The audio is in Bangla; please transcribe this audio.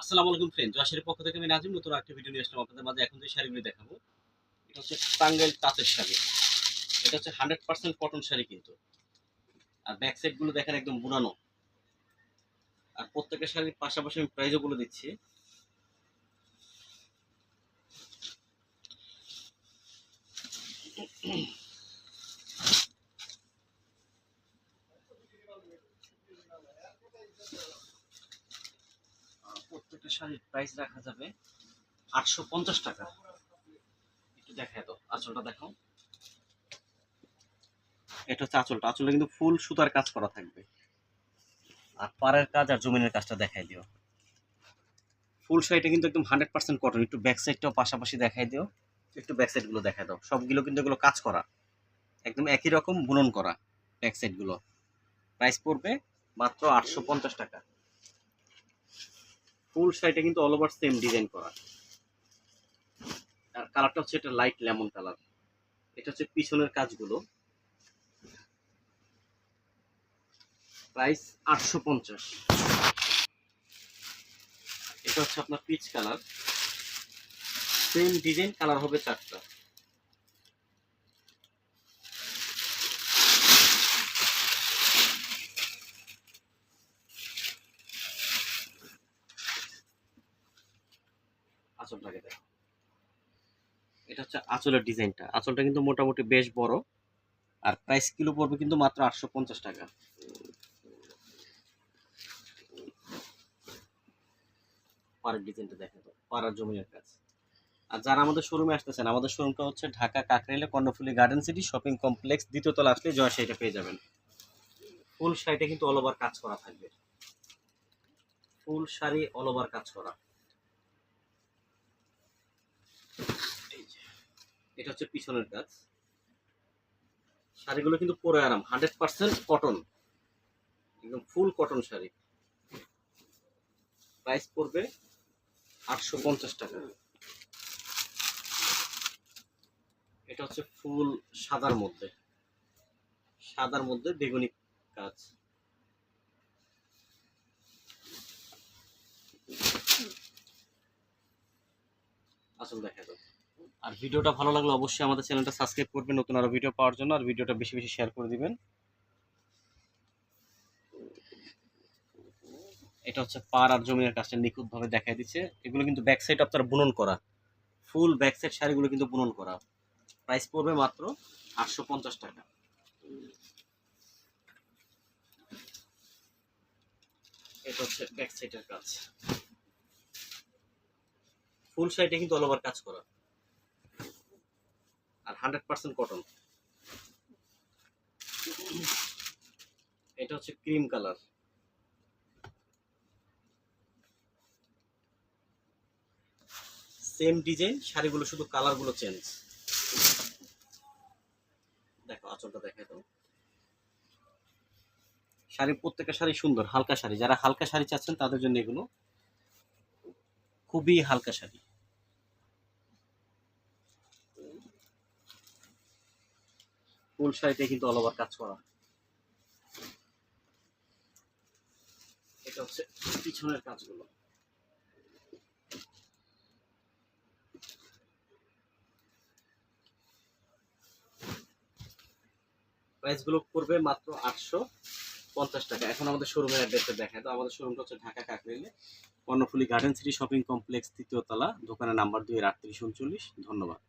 আসসালামু আলাইকুম ফ্রেন্ড জয়াশের পক্ষ থেকে আমি নাজিম নতুন একটা ভিডিও নিয়ে আসলাম আপনাদের মাঝে। এখন যে শাড়িগুলি দেখাবো এটা হচ্ছে টাঙ্গাইল তাঁতের শাড়ি। এটা হচ্ছে হান্ড্রেড পার্সেন্ট কটন শাড়ি কিন্তু। আর ব্যাক সাইডগুলো দেখেন একদম বুনানো। আর প্রত্যেকটা শাড়ির পাশাপাশি আমি প্রাইজও বলে দিচ্ছি। আহ, প্রত্যেকটা শাড়ির প্রাইস রাখা যাবে আটশো পঞ্চাশ টাকা। একটু দেখায় তো আঁচলটা দেখো এটা হচ্ছে আঁচলটা। আঁচলটা কিন্তু ফুল সুতার কাজ করা থাকবে। আর পাড়ের কাজ আর জমিনের কাজটা দেখাই দিও। ফুল শাড়িটা কিন্তু একদম হান্ড্রেড পার্সেন্ট কটন একটু ব্যাক সাইডটাও পাশাপাশি দেখাই দিও। একটু ব্যাক সাইডগুলো দেখাই দাও। সবগুলো কিন্তু এগুলো কাজ করা। একদম একই রকম বুনন করা ব্যাক সাইডগুলো প্রাইস পড়বে মাত্র আটশো পঞ্চাশ টাকা। ফুল সাইডে কিন্তু অল ওভার সেম ডিজাইন করা আর কালারটা হচ্ছে এটা লাইট লেমন কালার এটা হচ্ছে পিছনের কাজগুলো। প্রাইস আটশো পঞ্চাশ। এটা হচ্ছে আপনার peach colour same design colour হবে চারটা। আঁচলটাকে দেখো। এটা হচ্ছে আঁচলের ডিজাইনটা। আঁচলটা কিন্তু মোটামুটি বেশ বড়। আর প্রাইস কিলো পড়বে কিন্তু মাত্র আটশো পঞ্চাশ টাকা। পাড়ের ডিজাইনটা দেখে তো, পাড়ার জমিনের কাজ। আর যারা আমাদের শোরুমে আসতেছেন, আমাদের শোরুমটা হচ্ছে Dhaka কাকরাইলে Karnaphuli garden city shopping complex দ্বিতীয় তলা আসলে জয় শাড়িটা পেয়ে যাবেন। ফুল শাড়িটা কিন্তু অল ওভার কাজ করা থাকবে। ফুল শাড়ি অল ওভার কাজ করা এই যে, এটা হচ্ছে পিছনের কাজ। শাড়িগুলো কিন্তু পরে আরাম, হান্ড্রেড পার্সেন্ট কটন একদম ফুল কটন শাড়ি। প্রাইস পড়বে আটশো পঞ্চাশ টাকা। এটা হচ্ছে ফুল সাদার মধ্যে। সাদার মধ্যে বেগুনি কাজ। আসল দেখা যাবে আর ভিডিওটা ভালো লাগলে অবশ্যই আমাদের চ্যানেলটা সাবস্ক্রাইব করবেন, নতুন আরও ভিডিও পাওয়ার জন্য, আর ভিডিওটা বেশি বেশি শেয়ার করে দিবেন। এটা হচ্ছে পার আর জমিনের কাজটা নিখুঁতভাবে দেখাই দিচ্ছে। এগুলো কিন্তু ব্যাক সাইড আপনার বুনন করা। ফুল ব্যাক সাইড শাড়িগুলো কিন্তু বুনন করা। প্রাইস পড়বে মাত্র আটশো পঞ্চাশ টাকা। এটা হচ্ছে ব্যাক কাজ। ফুল শাড়িটা কিন্তু অল ওভার কাজ করা। Hundred percent cotton. এটা হচ্ছে ক্রিম কালার। সেম ডিজাইন, শাড়িগুলো শুধু কালারগুলো চেঞ্জ। দেখো, আঁচলটা দেখে তো শাড়ি, প্রত্যেকটা শাড়ি সুন্দর, হালকা শাড়ি। যারা হালকা শাড়ি চাচ্ছেন, তাদের জন্য এগুলো খুবই হালকা শাড়ি। ফুল শাড়িতে কিন্তু অল ওভার কাজ করা। এটা হচ্ছে পিছনের কাজগুলো। প্রাইসগুলো পড়বে মাত্র আটশো পঞ্চাশ টাকা। এখন আমাদের শোরুমের অ্যাড্রেসটা দেখায় তো আমাদের শোরুমটা হচ্ছে Dhaka কাকরাইলে। Karnaphuli garden city shopping complex তৃতীয় তলা, দোকানের নাম্বার দুই আটত্রিশ উনচল্লিশ ধন্যবাদ।